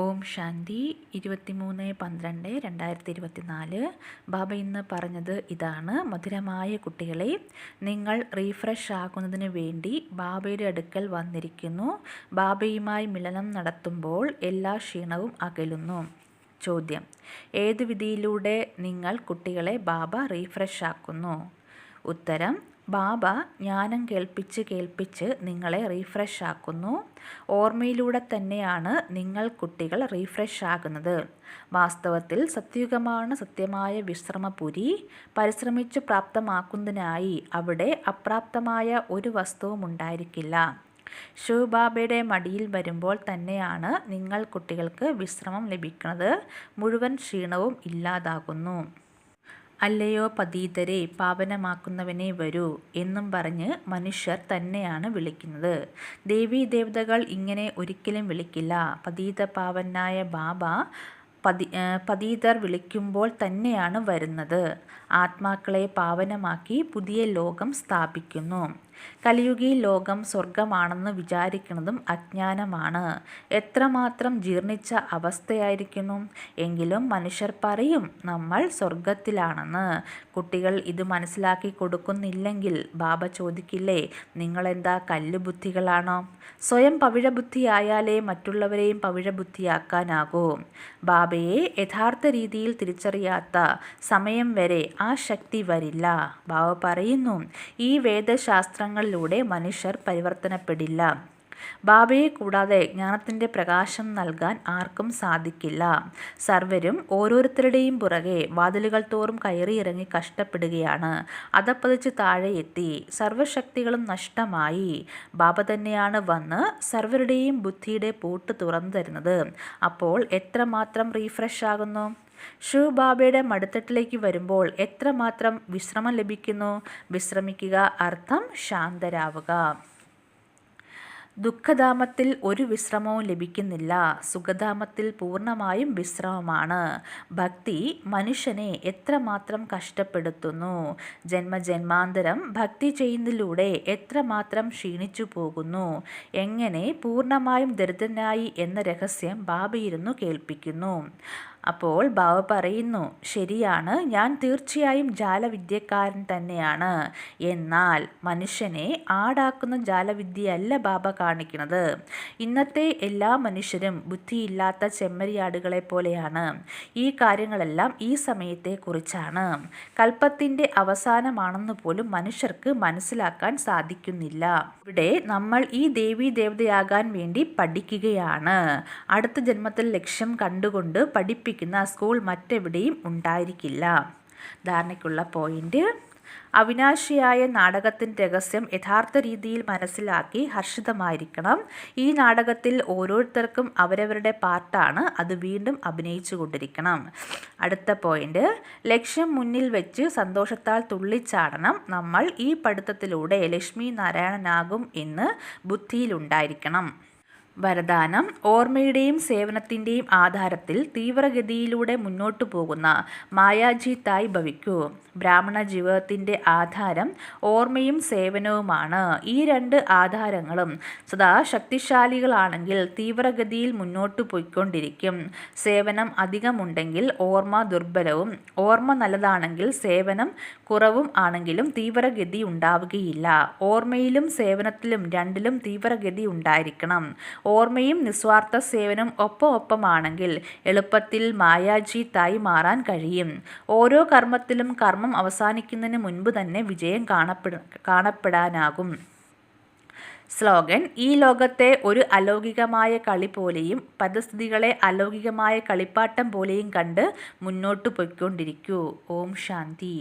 ഓം ശാന്തി ഇരുപത്തിമൂന്ന് പന്ത്രണ്ട് രണ്ടായിരത്തി ഇരുപത്തിനാല്. ബാബ ഇന്ന് പറഞ്ഞത് ഇതാണ്. മധുരമായ കുട്ടികളെ നിങ്ങൾ റീഫ്രഷ് ആകുന്നതിന് വേണ്ടി ബാബയുടെ അടുക്കൽ വന്നിരിക്കുന്നു. ബാബയുമായി മിലനം നടത്തുമ്പോൾ എല്ലാ ക്ഷീണവും അകലുന്നു. ചോദ്യം ഏത് വിധിയിലൂടെ നിങ്ങൾ കുട്ടികളെ ബാബ റീഫ്രഷ് ആക്കുന്നു? ഉത്തരം ബാബ ജ്ഞാനം കേൾപ്പിച്ച് കേൾപ്പിച്ച് നിങ്ങളെ റീഫ്രഷ് ആക്കുന്നു. ഓർമ്മയിലൂടെ തന്നെയാണ് നിങ്ങൾ കുട്ടികൾ റീഫ്രഷ് ആകുന്നത്. വാസ്തവത്തിൽ സത്യുഗമാണ് സത്യമായ വിശ്രമപുരി. പരിശ്രമിച്ച് പ്രാപ്തമാക്കുന്നതിനായി അവിടെ അപ്രാപ്തമായ ഒരു വസ്തുവും ഉണ്ടായിരിക്കില്ല. ശിവബാബയുടെ മടിയിൽ വരുമ്പോൾ തന്നെയാണ് നിങ്ങൾ കുട്ടികൾക്ക് വിശ്രമം ലഭിക്കുന്നത്. മുഴുവൻ ക്ഷീണവും ഇല്ലാതാകുന്നു. അല്ലയോ പതീതരെ പാവനമാക്കുന്നവനെ വരൂ എന്നും പറഞ്ഞ് മനുഷ്യർ തന്നെയാണ് വിളിക്കുന്നത്. ദേവീ ദേവതകൾ ഇങ്ങനെ ഒരിക്കലും വിളിക്കില്ല. പതീത പാവനായ ബാബ പതി പതീതർ വിളിക്കുമ്പോൾ തന്നെയാണ് വരുന്നത്. ആത്മാക്കളെ പാവനമാക്കി പുതിയ ലോകം സ്ഥാപിക്കുന്നു. കലിയുഗി ലോകം സ്വർഗമാണെന്ന് വിചാരിക്കുന്നതും അജ്ഞാനമാണ്. എത്രമാത്രം ജീർണിച്ച അവസ്ഥയായിരിക്കുന്നു? എങ്കിലും മനുഷ്യർ പറയും നമ്മൾ സ്വർഗത്തിലാണെന്ന് കുട്ടികൾ ഇത് മനസ്സിലാക്കി കൊടുക്കുന്നില്ലെങ്കിൽ ബാബ ചോദിക്കില്ലേ നിങ്ങളെന്താ കല്ലുബുദ്ധികളാണോ? സ്വയം പവിഴബുദ്ധിയായാലേ മറ്റുള്ളവരെയും പവിഴബുദ്ധിയാക്കാനാകൂ. ബാബയെ യഥാർത്ഥ രീതിയിൽ തിരിച്ചറിയാത്ത സമയം വരെ ആ ശക്തി വരില്ല. ബാബ പറയുന്നു ഈ വേദശാസ്ത്രങ്ങളിലൂടെ മനുഷ്യർ പരിവർത്തനപ്പെടില്ല. ബാബയെ കൂടാതെ ജ്ഞാനത്തിന്റെ പ്രകാശം നൽകാൻ ആർക്കും സാധിക്കില്ല. സർവരും ഓരോരുത്തരുടെയും പുറകെ വാതിലുകൾ തോറും കയറി ഇറങ്ങി കഷ്ടപ്പെടുകയാണ്. അതപ്പതിച്ച് താഴെ എത്തി. സർവശക്തികളും നഷ്ടമായി. ബാബ തന്നെയാണ് വന്ന് സർവരുടെയും ബുദ്ധിയുടെ പൂട്ട് തുറന്നു തരുന്നത്. അപ്പോൾ എത്രമാത്രം റീഫ്രഷ് ആകുന്നു? ബാബയുടെ മടുത്തട്ടിലേക്ക് വരുമ്പോൾ എത്രമാത്രം വിശ്രമം ലഭിക്കുന്നു? വിശ്രമിക്കുക അർത്ഥം ശാന്തരാവുക. ദുഃഖധാമത്തിൽ ഒരു വിശ്രമവും ലഭിക്കുന്നില്ല. സുഖധാമത്തിൽ പൂർണമായും വിശ്രമമാണ്. ഭക്തി മനുഷ്യനെ എത്രമാത്രം കഷ്ടപ്പെടുത്തുന്നു? ജന്മജന്മാന്തരം ഭക്തി ചെയ്യുന്നതിലൂടെ എത്രമാത്രം ക്ഷീണിച്ചു പോകുന്നു? എങ്ങനെ പൂർണമായും ദരിദ്രനായി എന്ന രഹസ്യം ബാബയിരുന്നു കേൾപ്പിക്കുന്നു. അപ്പോൾ ബാവ പറയുന്നു ശരിയാണ് ഞാൻ തീർച്ചയായും ജാലവിദ്യക്കാരൻ തന്നെയാണ്. എന്നാൽ മനുഷ്യനെ ആടാക്കുന്ന ജാലവിദ്യയല്ല ബാബ കാണിക്കുന്നത്. ഇന്നത്തെ എല്ലാ മനുഷ്യരും ബുദ്ധിയില്ലാത്ത ചെമ്മരിയാടുകളെ പോലെയാണ്. ഈ കാര്യങ്ങളെല്ലാം ഈ സമയത്തെക്കുറിച്ചാണ് കൽപ്പത്തിന്റെ അവസാനമാണെന്ന് പോലും മനുഷ്യർക്ക് മനസ്സിലാക്കാൻ സാധിക്കുന്നില്ല. ഇവിടെ നമ്മൾ ഈ ദേവി ദേവതയാകാൻ വേണ്ടി പഠിക്കുകയാണ്. അടുത്ത ജന്മത്തിൽ ലക്ഷ്യം കണ്ടുകൊണ്ട് പഠിപ്പിക്കുക പഠിപ്പിക്കുന്ന സ്കൂൾ മറ്റെവിടെയും ഉണ്ടായിരിക്കില്ല. ധാരണയ്ക്കുള്ള പോയിന്റ് അവിനാശിയായ നാടകത്തിന്റെ രഹസ്യം യഥാർത്ഥ രീതിയിൽ മനസ്സിലാക്കി ഹർഷിതമായിരിക്കണം. ഈ നാടകത്തിൽ ഓരോരുത്തർക്കും അവരവരുടെ പാർട്ടാണ് അത് വീണ്ടും അഭിനയിച്ചു കൊണ്ടിരിക്കണം. അടുത്ത പോയിന്റ് ലക്ഷ്യം മുന്നിൽ വെച്ച് സന്തോഷത്താൽ തുള്ളിച്ചാടണം നമ്മൾ ഈ പഠിത്തത്തിലൂടെ ലക്ഷ്മി നാരായണനാകും എന്ന് ബുദ്ധിയിലുണ്ടായിരിക്കണം. വരദാനം ഓർമ്മയുടെയും സേവനത്തിന്റെയും ആധാരത്തിൽ തീവ്രഗതിയിലൂടെ മുന്നോട്ടു പോകുന്ന മായാജീത്തായി ഭവിക്കൂ. ബ്രാഹ്മണ ജീവിതത്തിന്റെ ആധാരം ഓർമ്മയും സേവനവുമാണ്. ഈ രണ്ട് ആധാരങ്ങളും സദാ ശക്തിശാലികളാണെങ്കിൽ തീവ്രഗതിയിൽ മുന്നോട്ടു പോയിക്കൊണ്ടിരിക്കും. സേവനം അധികമുണ്ടെങ്കിൽ ഓർമ്മ ദുർബലവും ഓർമ്മ നല്ലതാണെങ്കിൽ സേവനം കുറവും ആണെങ്കിലും തീവ്രഗതി ഉണ്ടാവുകയില്ല. ഓർമ്മയിലും സേവനത്തിലും രണ്ടിലും തീവ്രഗതി ഉണ്ടായിരിക്കണം. ഓർമ്മയും നിസ്വാർത്ഥ സേവനം ഒപ്പം ഒപ്പമാണെങ്കിൽ എളുപ്പത്തിൽ മായാജീത്തായി മാറാൻ കഴിയും. ഓരോ കർമ്മത്തിലും കർമ്മം അവസാനിക്കുന്നതിന് മുൻപ് തന്നെ വിജയം കാണപ്പെട കാണപ്പെടാനാകും. സ്ലോഗൻ ഈ ലോകത്തെ ഒരു അലൗകികമായ കളി പോലെയും പരിസ്ഥിതികളെ അലൗകികമായ കളിപ്പാട്ടം പോലെയും കണ്ട് മുന്നോട്ട് പൊയ്ക്കൊണ്ടിരിക്കൂ. ഓം ശാന്തി.